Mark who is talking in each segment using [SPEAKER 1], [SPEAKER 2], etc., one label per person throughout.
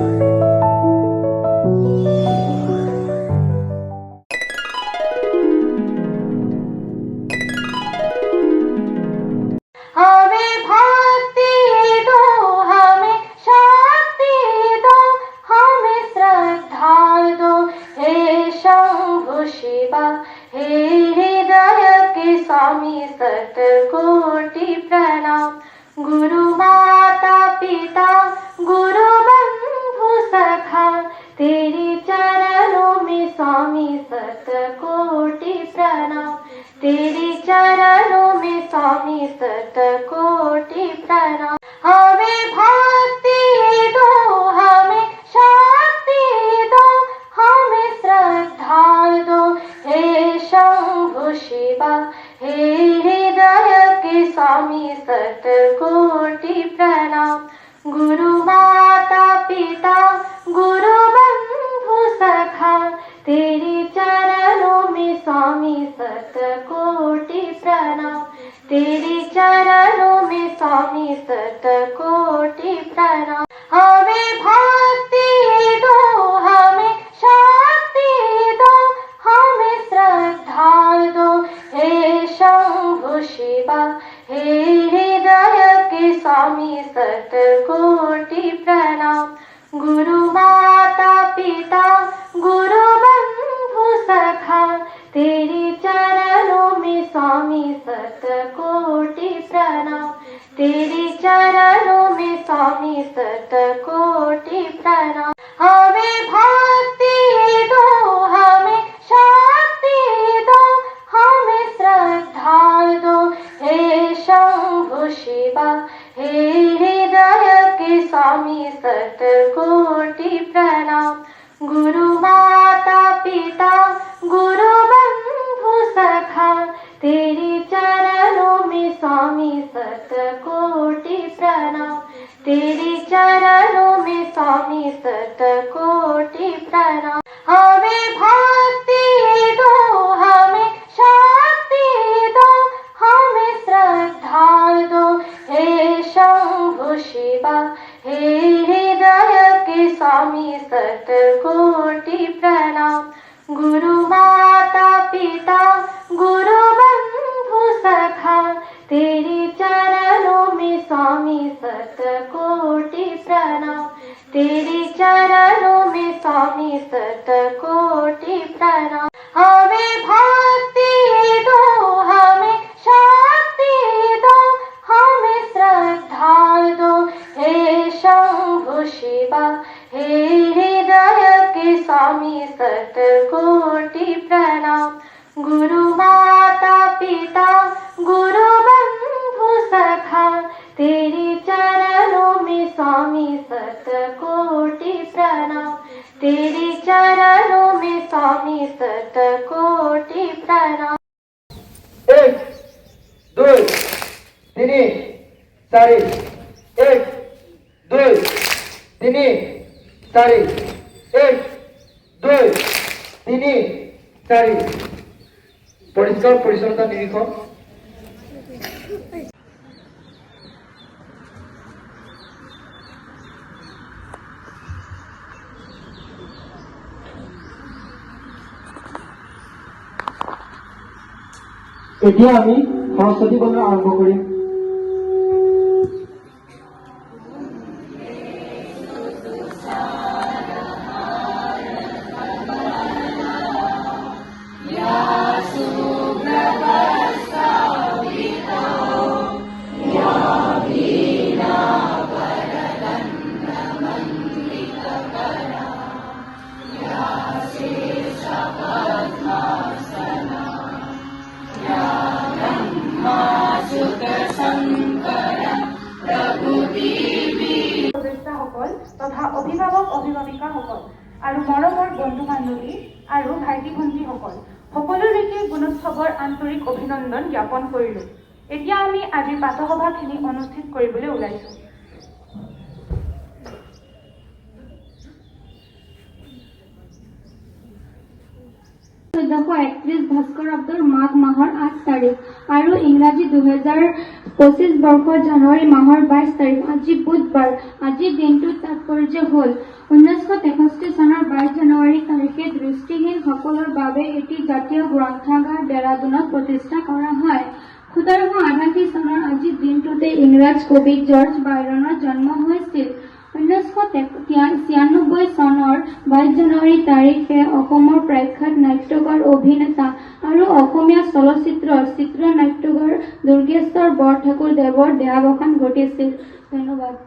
[SPEAKER 1] 음 सतकोटि प्रणाम। गुरु माता पिता, गुरु बंधु सखा, तेरे चरणों में स्वामी सतकोटि प्रणाम। तेरे चरणों में स्वामी सतकोटि प्रणाम। हमें भक्ति दो, हमें शक्ति दो, हमें श्रद्धा दो। हे शंभु शिवा, हे हृदय के स्वामी सतकोटि प्रणाम। गुरु माता पिता, गुरु बंधु सखा, तेरे चरणों में स्वामी सतकोटि प्रणाम। तेरे चरणों में स्वामी सतकोटि प्रणाम। हमें भक्ति स्वामी सत कोटि प्रणाम। गुरु माता पिता, गुरु बंधु सखा, तेरी चरणों में स्वामी सतकोटि प्रणाम। तेरी चरणों में स्वामी सत कोटि प्रणाम। एक, दो, तीन, चार। एक, दो,
[SPEAKER 2] तीन, चार। তিনি চাৰি পৰিষ্কাৰ পৰিচ্ছন্নতা নিৰীক্ষ এতিয়া আমি সৰস্বতী বন্ধ আৰম্ভ কৰিম।
[SPEAKER 3] অভিনন্দন জ্ঞাপন কৰিলোঁ। এতিয়া আমি আজিৰ পাঠসভাখিনি অনুষ্ঠিত কৰিবলৈ ওলাইছোঁ।
[SPEAKER 4] চৈধ্যশ একত্ৰিশ ভাস্কৰাব্দৰ মাঘ মাহৰ আঠ তাৰিখ আৰু ইংৰাজী দুহেজাৰ
[SPEAKER 5] পঁচিছ বৰ্ষ জানুৱাৰী মাহৰ বাইছ তাৰিখ, আজি বুধবাৰ। আজিৰ দিনটোৰ তাৎপৰ্য হ'ল। ঊনৈছশ তেষষ্ঠি চনৰ বাইছ জানুৱাৰী তাৰিখে দৃষ্টিহীনসকলৰ বাবে এটি জাতীয় গ্ৰন্থাগাৰ ডেৰাডুনত প্ৰতিষ্ঠা কৰা হয়। সোতৰশ আঠাশী চনৰ আজিৰ দিনটোতে ইংৰাজ কবি জৰ্জ বাইৰনৰ জন্ম হৈছিল। ঊনৈছশ ছিয়ানব্বৈ চনৰ বাইছ জানুৱাৰী তাৰিখে অসমৰ প্ৰখ্যাত নাট্যকাৰ, অভিনেতা আৰু অসমীয়া চলচ্চিত্ৰৰ চিত্ৰনাট্যকাৰ দুৰ্গেশ্বৰ বৰঠাকুৰদেৱৰ দেহাৱসান ঘটিছিল। ধন্যবাদ।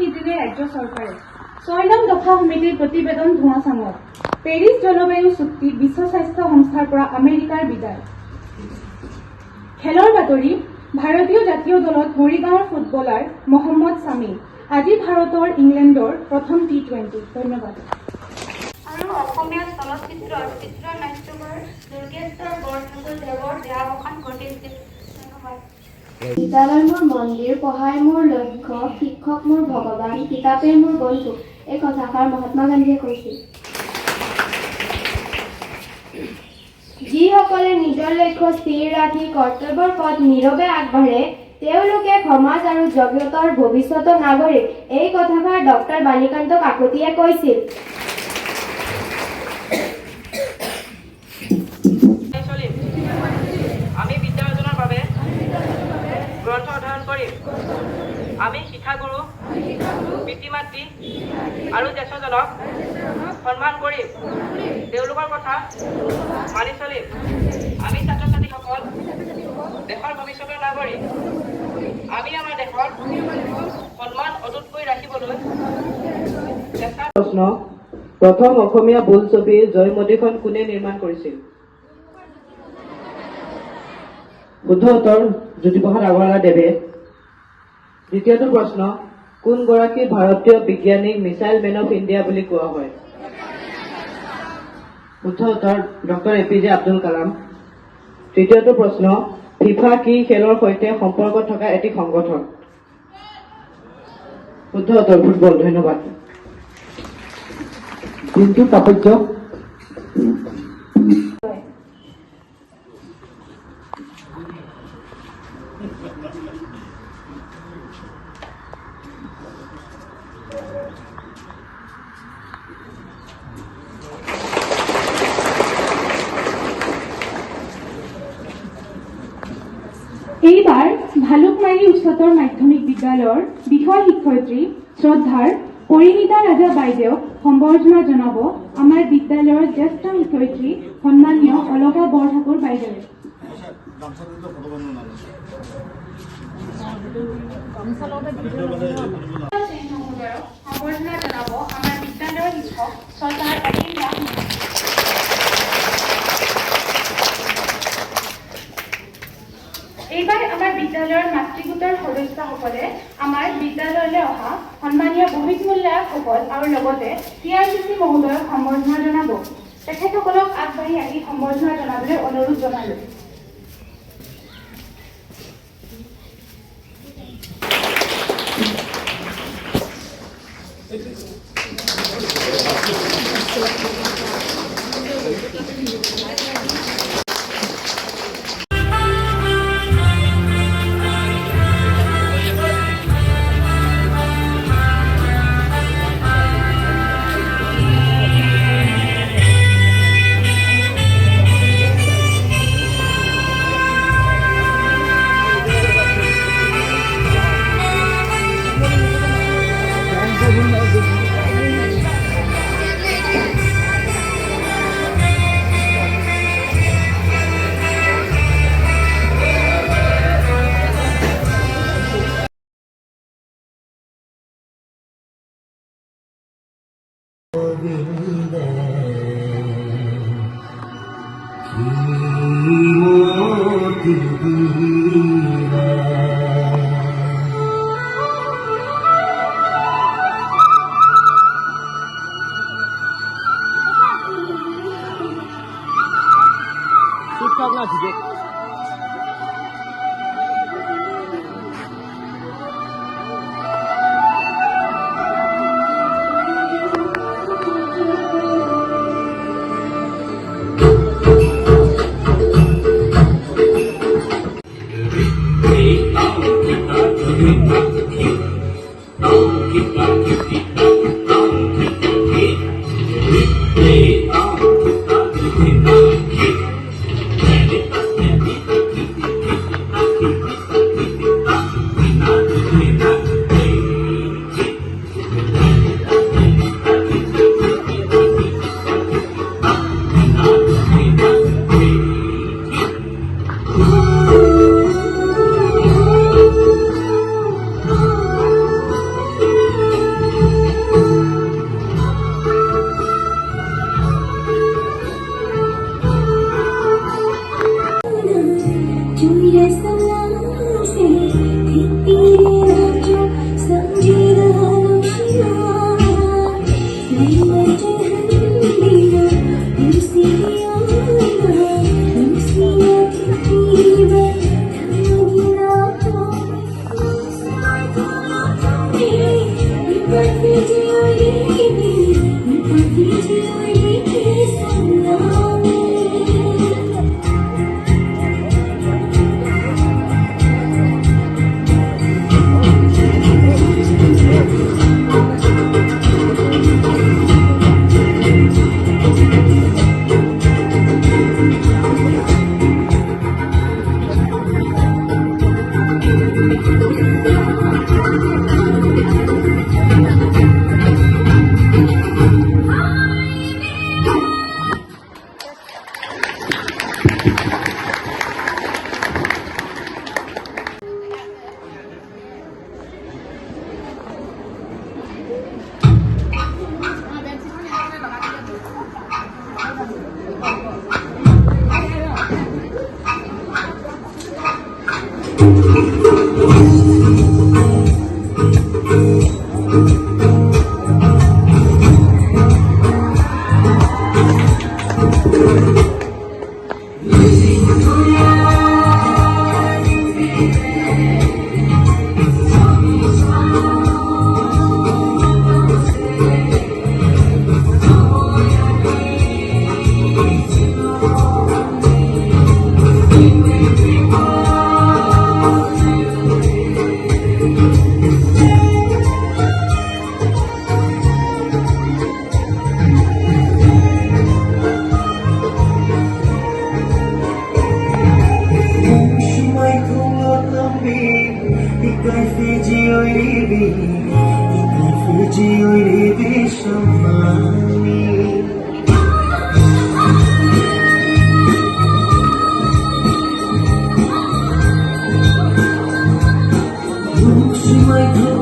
[SPEAKER 3] নিদিলে ৰাজ্য চৰকাৰে। ছয় নং দফা সমিতিৰ প্ৰতিবেদন ধোঁৱাচাঙত পেৰিছ জলবায়ু চুক্তি, বিশ্ব স্বাস্থ্য সংস্থাৰ পৰা আমেৰিকাৰ বিদায়। খেলৰ বাতৰি, ভাৰতীয় জাতীয় দলত মৰিগাঁৱৰ ফুটবলাৰ মহম্মদ ছামী আজি ভাৰতৰ ইংলেণ্ডৰ প্ৰথম টি টুৱেণ্টি ধন্যবাদ।
[SPEAKER 5] আৰু অসমীয়া চলচ্চিত্ৰৰ চিত্ৰনাট্যকাৰ দুৰ্গেশ্বৰ বৰঠাকুৰদেৱৰ দেহাৱসান ঘটিছিল।
[SPEAKER 6] বিদ্যালয় মোৰ মন্দিৰ, পঢ়াই মোৰ লক্ষ্য, শিক্ষক মোৰ ভগৱান, কিতাপেই মোৰ বন্ধু, এই কথাষাৰ মহাত্মা গান্ধীয়ে কৈছিল। যিসকলে নিজৰ লক্ষ্য স্থিৰ ৰাখি কৰ্তব্যৰ পথ নীৰৱে আগবাঢ়ে, তেওঁলোকে সমাজ আৰু জগতৰ ভৱিষ্যতৰ নাগৰিক, এই কথাষাৰ ডক্টৰ বাণীকান্ত কাকতিয়ে কৈছিল।
[SPEAKER 7] আমি শিক্ষাগুৰু পিতৃ মাতৃ আৰু জ্যেষ্ঠজনক সন্মান কৰিম তেওঁলোকৰ কথা মানি চলিম। আমি ছাত্ৰ ছাত্ৰীসকল দেশৰ ভৱিষ্যতৰ নাগৰিক আমি আমাৰ দেশৰ সন্মান অটুট কৰি ৰাখিবলৈ চেষ্টা
[SPEAKER 8] প্ৰশ্ন প্ৰথম অসমীয়া বোলছবি জয়মতীখন কোনে নিৰ্মাণ কৰিছিল? শুদ্ধ উত্তৰ জ্যোতিপ্ৰসাদ আগৰৱালা দেৱে দ্বিতীয়টো প্ৰশ্ন, কোনগৰাকী ভাৰতীয় বিজ্ঞানীক মিছাইল মেন অফ ইণ্ডিয়া বুলি কোৱা হয়? শুদ্ধ উত্তৰ, doctor A P J Abdul Kalam. তৃতীয়টো প্ৰশ্ন, ফিফা কি খেলৰ সৈতে সম্পৰ্ক থকা এটি সংগঠন? শুদ্ধ উত্তৰ, ফুটবল, ধন্যবাদ।
[SPEAKER 2] দিনটো তাৎপৰ্য
[SPEAKER 3] ভালুকমাৰী উচ্চতৰ মাধ্যমিক বিদ্যালয়ৰ বিষয় শিক্ষয়িত্ৰী শ্ৰদ্ধাৰ পৰিণীতা ৰাজা বাইদেউক সম্বৰ্ধনা জনাব আমাৰ বিদ্যালয়ৰ জ্যেষ্ঠ শিক্ষয়িত্ৰী সন্মানীয় অলকা বৰঠাকুৰ জনাব আমাৰ বিদ্যালয়ৰ শিক্ষক বিদ্যালয়ৰ মাতৃগোটৰ সদস্যসকলে আমাৰ বিদ্যালয়লৈ অহা সন্মানীয় বহিত মূল্যায়কসকল আৰু লগতে টি আৰ চি চি মহোদয়ক সম্বৰ্ধনা জনাব। তেখেতসকলক আগবাঢ়ি আহি সম্বৰ্ধনা জনাবলৈ অনুৰোধ জনালোঁ।
[SPEAKER 4] It is 大姐姐 you.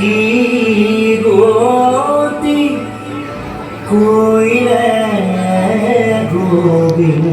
[SPEAKER 4] কি
[SPEAKER 9] গতি কইলে গোবিন্দে?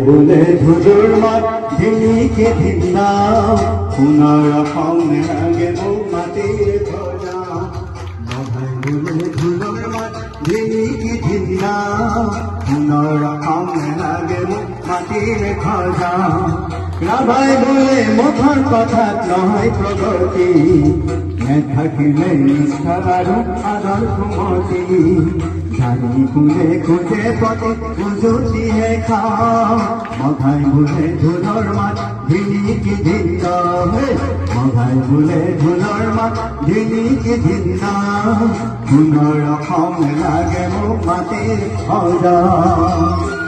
[SPEAKER 9] বলে ধুজুর মাত ধিমিকে ধিন্না পুনর ফাউনে আগে মাটির খোঁজা মধাই বলে ধুজুর বলে মথার কথা নয় প্রগতি থাকিলে নিষ্ঠা আৰু কুমতি জানি কোনে খোজে পতি উজুতিহে খা মঘাই ধুলোর ঢোলৰ ধিনি কি ধিন্ন মাথায় মঘাই ধুলোর ঢোলৰ ধিনি কি ধিন্ন পুনৰ রকম লাগে মো মাটির সজা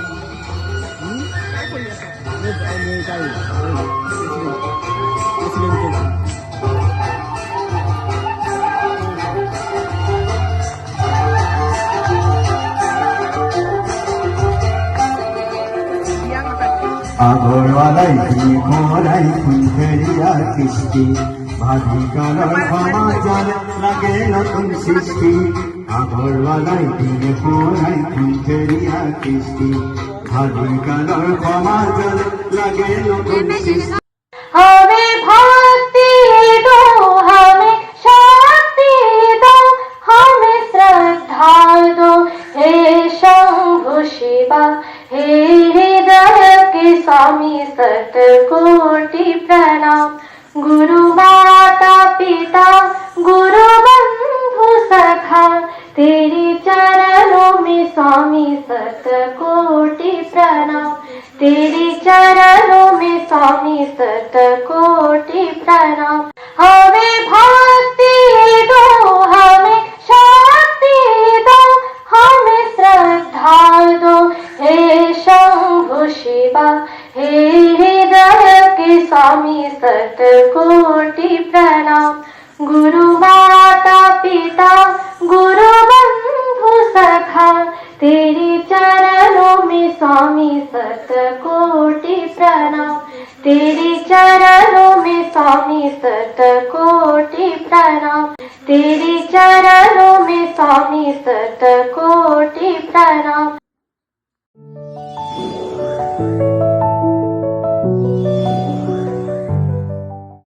[SPEAKER 9] আগরওয়ালাই করাই ফুলফেরিয়া কৃষ্টি ভাবিকার সমাচার লাগে নতুন সৃষ্টি। আগরওয়ালাই দিয়ে করাই ফুলফেরিয়া কৃষ্টি ভাবিকার সমাচার লাগে নতুন সৃষ্টি।